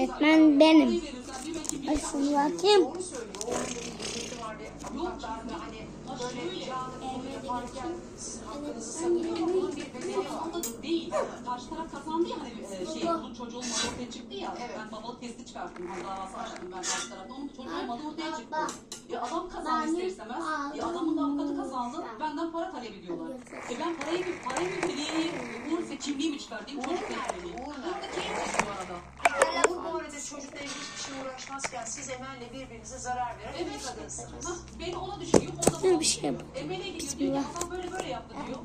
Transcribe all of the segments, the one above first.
Öğretmen benim. Şunu bakayım. Hani değil. Karşı taraf kazandı ya hani e, şey bunun çocuğu olmadı ortaya çıktı ya. Ben babalık testi çıkarttım. Hani davası ben karşı tarafta. Onun çocuğu olmadı ortaya çıktı. E adam kazandı istemez. E adamın da avukatı kazandı. Benden para talep ediyorlar. E ben parayı bir parayı bir vereyim. Uğur kimliğimi çıkartayım. Çocuk vereyim. Uğur Uğur nerede? da keyif çekiyor bu arada. Uğur bu arada çocukla ilgili hiçbir şey uğraşmazken siz Emel'le birbirinize zarar veren bir Evet. kadınsınız. Hah, beni ona düşüyor. O bana bir şey yap. Emel'e geliyor diyor ki adam böyle böyle yaptı diyor.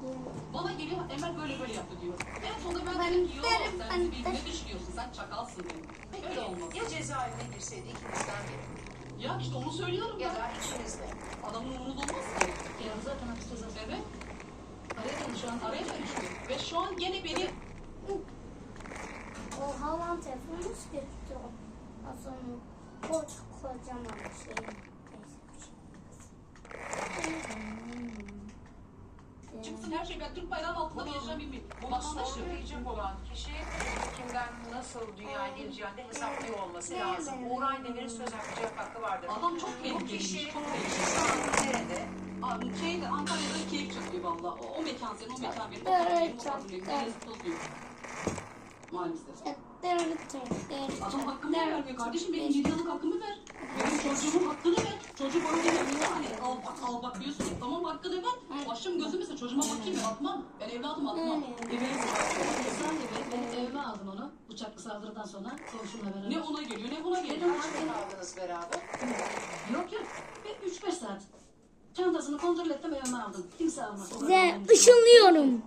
Bana geliyor Emel böyle böyle yaptı diyor. En sonunda ben dedim ki yok sen birbirine düşürüyorsun sen çakalsın dedim. Öyle olmaz. Ya cezaevine girseydi ikinizden biri Ya işte onu söylüyorum ya ya. da ikiniz de. Adamın umurunda olmaz ki. Ya zaten hapiste zaten. Evet. Araya an. Araya dönüştü. Ve şu an gene beni koç kocaman bir şey. çıksın her şey. Ben Türk bayrağının altında mı yaşayan bir vatandaşım. söyleyecek olan kişi kimden nasıl dünyaya geleceğini de hesaplıyor olması lazım. Uğur Aydemir'in söz hakkı hakkı vardır. Adam çok Bu tehlikeli. kişi Çok şu tehlikeli. anda nerede? Abi şeyde Antalya'da keyif çakıyor valla. O, o mekan senin, o mekan benim. O Evet, kadın benim, o çok benim. Yazık bozuyor. Maalesef. Adam Hakkımı vermiyor kardeşim. Benim 7 yıllık hakkımı ver. Benim çocuğumun hakkını ver. Çocuk bana demiyor hani al bak al bak diyorsun. Tamam hakkını ver. Başım gözüm mesela çocuğuma bakayım ya atmam. Ben evladım atmam. Bebeğim Sen de benim evime aldın onu. Bıçaklı saldırıdan sonra komşumla beraber. Ne ona geliyor ne buna geliyor. Dedim, Kaç gün kaldınız beraber? Yok yok. Bir 3-5 saat. Çantasını kontrol ettim evime aldım. Kimse almadı. Size ışınlıyorum.